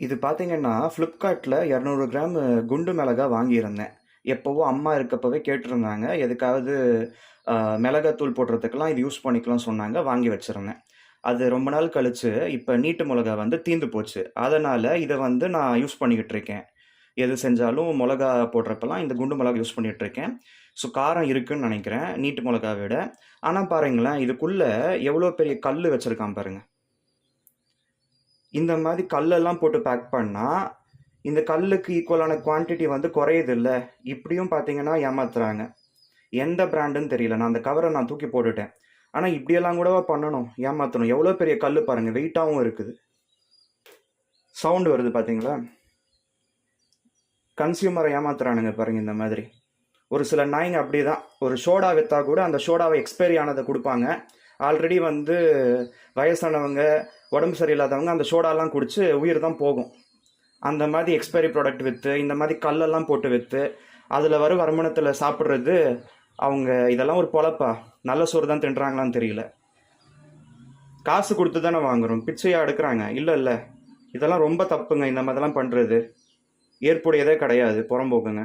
இது பார்த்தீங்கன்னா, ஃப்ளிப்கார்ட்டில் இரநூறு கிராம் குண்டு மிளகா வாங்கியிருந்தேன். எப்போவோ அம்மா இருக்கப்பவே கேட்டிருந்தாங்க. எதுக்காவது மிளகாத்தூள் போடுறதுக்கெல்லாம் இது யூஸ் பண்ணிக்கலாம்னு சொன்னாங்க. வாங்கி வச்சிருந்தேன். அது ரொம்ப நாள் கழித்து இப்போ நீட்டு மிளகா வந்து தீர்ந்து போச்சு. அதனால் இதை வந்து நான் யூஸ் பண்ணிக்கிட்டு இருக்கேன். எது செஞ்சாலும் மிளகா போடுறப்பெல்லாம் இந்த குண்டு மிளகா யூஸ் பண்ணிகிட்டு இருக்கேன். ஸோ காரம் இருக்குன்னு நினைக்கிறேன் நீட்டு மிளகாவை விட. ஆனால் பாருங்களேன், இதுக்குள்ளே எவ்வளோ பெரிய கல் வச்சுருக்கான் பாருங்கள் இந்த மாதிரி கல்லெல்லாம் போட்டு பேக் பண்ணால் இந்த கல்லுக்கு ஈக்குவலான குவான்டிட்டி வந்து குறையுதுல்ல. இப்படியும் பார்த்தீங்கன்னா ஏமாத்துறாங்க. எந்த பிராண்டுன்னு தெரியல. நான் அந்த கவரை நான் தூக்கி போட்டுட்டேன். ஆனால் இப்படியெல்லாம் கூடவா பண்ணணும்? ஏமாத்தணும். எவ்வளோ பெரிய கல் பாருங்கள் வெயிட்டாகவும் இருக்குது. சவுண்டு வருது பார்த்தீங்களா? கன்சியூமரை ஏமாத்துறானுங்க பாருங்க இந்த மாதிரி. ஒரு சில நாய்ங்க அப்படிதான். ஒரு சோடா விற்றா கூட அந்த சோடாவை எக்ஸ்பைரி ஆனதை கொடுப்பாங்க ஆல்ரெடி வந்து வயசானவங்க, உடம்பு சரியில்லாதவங்க அந்த சோடாலாம் குடித்து உயிர் தான் போகும். அந்த மாதிரி எக்ஸ்பைரி ப்ராடக்ட் விற்று இந்த மாதிரி கல்லெல்லாம் போட்டு விற்று அதில் வரும் வருமானத்தில் சாப்பிட்றது அவங்க இதெல்லாம் ஒரு பொழப்பா? நல்ல சோறு தான் தின்றாங்களான்னு தெரியல. காசு கொடுத்து தானே வாங்குறோம். எடுக்கிறாங்க இல்லை இல்லை இதெல்லாம் ரொம்ப தப்புங்க. இந்த மாதிரிலாம் பண்ணுறது ஏற்புடையதே கிடையாது. புறம்போக்குங்க.